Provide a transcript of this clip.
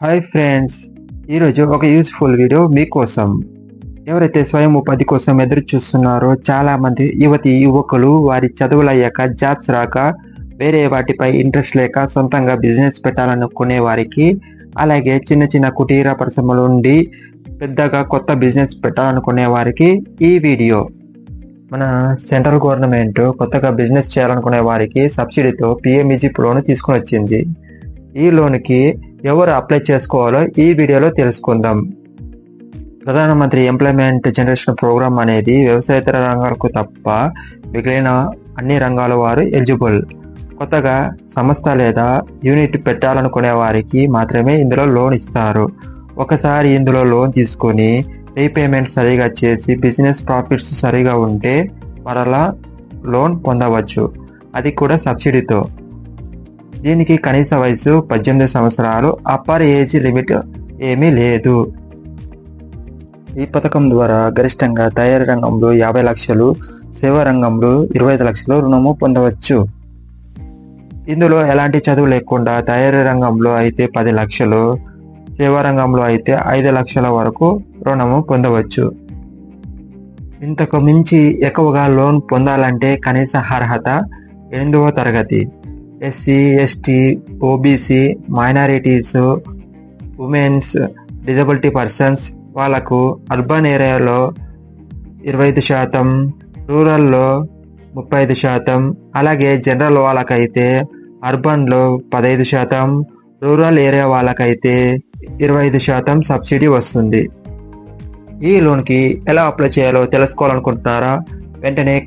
Hi friends ఈరోజు ఒక useful video మీకోసం. ఎవరైతే స్వయం ఉపాధి కోసం ఎదురు చూస్తున్నారో చాలామంది యువతి యువకులు వారి చదువులు అయ్యాక జాబ్స్ రాక వేరే వాటిపై ఇంట్రెస్ట్ లేక సొంతంగా బిజినెస్ పెట్టాలనుకునే వారికి అలాగే చిన్న చిన్న కుటీర పరిశ్రమల నుండి పెద్దగా కొత్త బిజినెస్ పెట్టాలనుకునే వారికి ఈ వీడియో. మన సెంట్రల్ గవర్నమెంట్ కొత్తగా బిజినెస్ చేయాలనుకునే వారికి సబ్సిడీతో పిఎంఈజీ లోన్ తీసుకుని వచ్చింది. ఈ లోన్కి ఎవరు అప్లై చేసుకోవాలో ఈ వీడియోలో తెలుసుకుందాం. ప్రధానమంత్రి ఎంప్లాయ్మెంట్ జనరేషన్ ప్రోగ్రామ్ అనేది వ్యవసాయేతర రంగాలకు తప్ప మిగిలిన అన్ని రంగాల వారు ఎలిజిబుల్ కొత్తగా సంస్థ లేదా యూనిట్ పెట్టాలనుకునే వారికి మాత్రమే ఇందులో లోన్ ఇస్తారు. ఒకసారి ఇందులో లోన్ తీసుకొని రీపేమెంట్ సరిగా చేసి బిజినెస్ ప్రాఫిట్స్ సరిగా ఉంటే మరలా లోన్ పొందవచ్చు. అది కూడా సబ్సిడీతో దీనికి కనీస వయసు పద్దెనిమిది సంవత్సరాలు అప్పర్ ఏజ్ లిమిట్ ఏమీ లేదు. ఈ పథకం ద్వారా గరిష్టంగా తయారీ రంగంలో యాభై లక్షలు సేవా రంగంలో ఇరవై ఐదు లక్షలు రుణము పొందవచ్చు. ఇందులో ఎలాంటి చదువు లేకుండా తయారీ రంగంలో అయితే పది లక్షలు సేవా రంగంలో అయితే ఐదు లక్షల వరకు రుణము పొందవచ్చు. ఇంతకు మించి ఎక్కువగా లోన్ పొందాలంటే కనీస అర్హత ఎనిమిదవ తరగతి. SC ST OBC minorities women's disability persons వాళ్ళకు అర్బన్ ఏరియాలో ఇరవై ఐదు శాతం రూరల్లో ముప్పై ఐదు శాతం అలాగే జనరల్ వాళ్ళకైతే అర్బన్లో పదహైదు శాతం రూరల్ ఏరియా వాళ్ళకైతే ఇరవై ఐదు శాతం సబ్సిడీ వస్తుంది. ఈ లోన్కి ఎలా అప్లై చేయాలో తెలుసుకోవాలనుకుంటున్నారా? వెంటనే